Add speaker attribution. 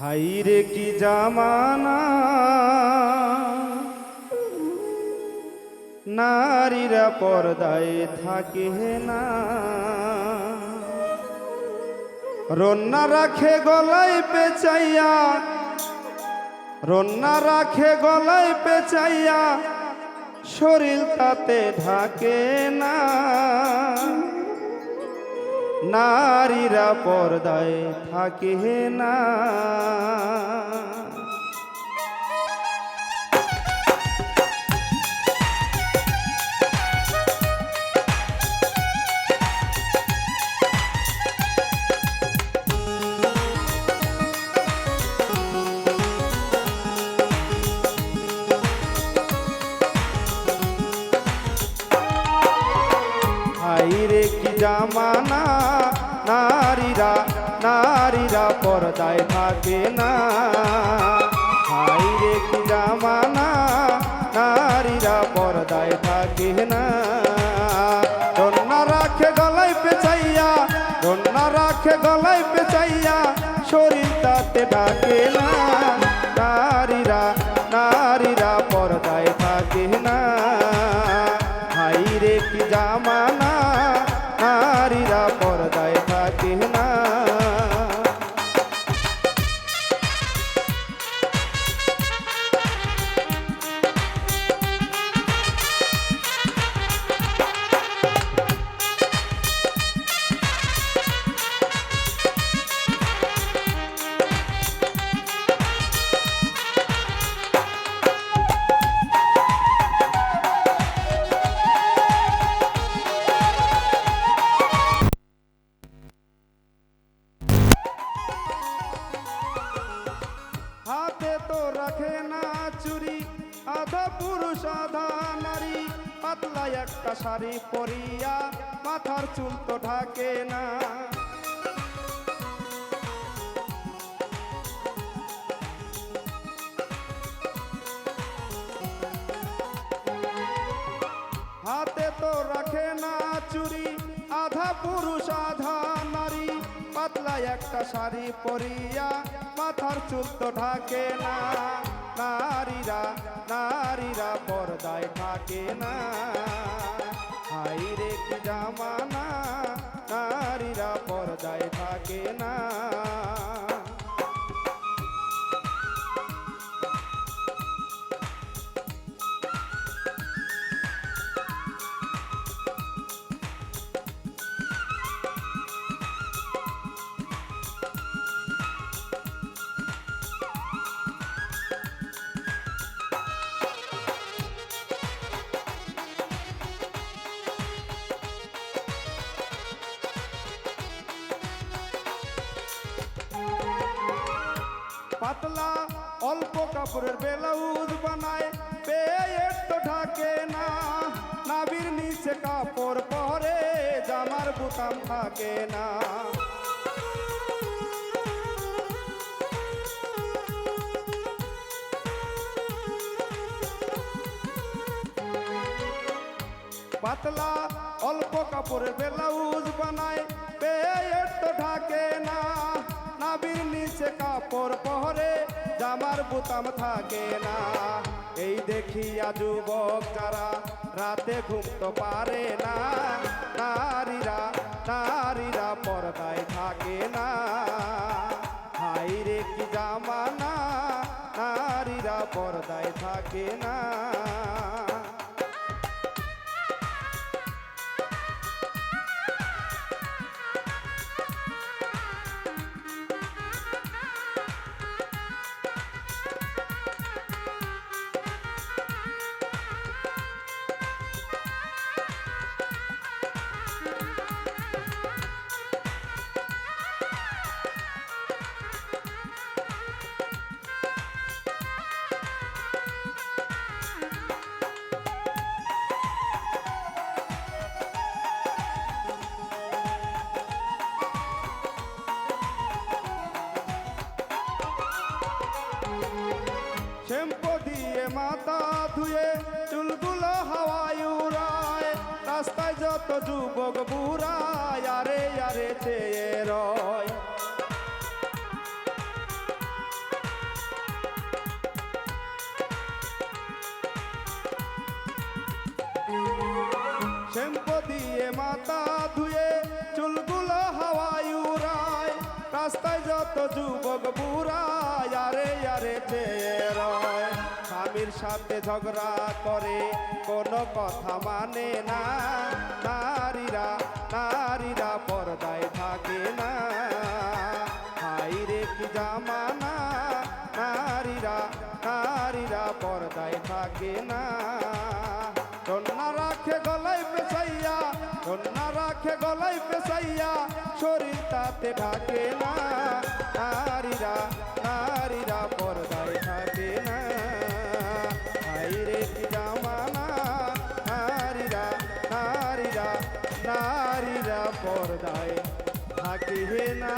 Speaker 1: হাইরে কি জামানা? নারীরা পর্দায় থাকে না। রন্না রাখে গলায় পেঁচাইয়া, রন্না রাখে গলায় পেঁচাইয়া, শরীর তাতে ঢাকে না। নারীরা পর্দায় থাকে না। জামানা নারীরা নারীরা পর্দায় থাকে না। হাইরে কি জামানা, নারীরা পর্দায় থাকে না। রন্না রাখে গলায় পেঁচাইয়া, রন্না রাখে গলায় পেঁচাইয়া, শরীর তাতে ডাকে না। আধা পুরুষ, আধা নারী। পাতলা একটা শাড়ি পরিয়া মাথার চুল তো ঢাকে না। হাতে তো রাখে না চুরি, আধা পুরুষ, আধা নারী। পাতলা একটা শাড়ি পরিয়া মাথার চুল তো ঢাকে না। নারীরা নারীরা পর্দায় থাকে না। হাইরে কি জামানা নারীরা পর্দায় থাকে না। পাতলা, অল্প কাপড়ের ব্লাউজ বানায়। পেট তো ঢাকে না, নাবির নিচে কাপড় পরে, জামার বুতাম থাকে না। পাতলা, অল্প কাপড়ের ব্লাউজ বানায়। পেট তো ঢাকে না নাবির নিচে কাপড় পহরে জামার বুতাম থাকে না। এই দেখিয়া যুবক যারা রাতে ঘুমতে পারে না, নারীরা নারীরা পর্দায় থাকে না। হাই রে কি জামানা, নারীরা পর্দায় থাকে না। শ্যাম্পু দিয়ে মাথা ধুয়ে, চুলগুলো হাওয়ায় উড়ায়, রাস্তায় যত যুবক বুড়ায়, আরে আরে, চেয়ে রয়। শ্যাম্পু যুবক বুড়া, আরে আরে চেয়ে স্বামীর সাথে ঝগড়া করে, কোনো কথা মানে না। নারীরা নারীরা পর্দায় থাকে না। হাই রে, কি জামানা। নারীরা নারীরা পর্দায় থাকে না। কন্যা রাখে গলায় পেছাইয়া কন্যা রাখে গলায় পেছাইয়া শরীর তাতে ঢাকে না। নারীরা নারীরা পর্দায় থাকে না। হাইরে জামানা নারীরা নারীরা নারীরা পর্দায় থাকে না।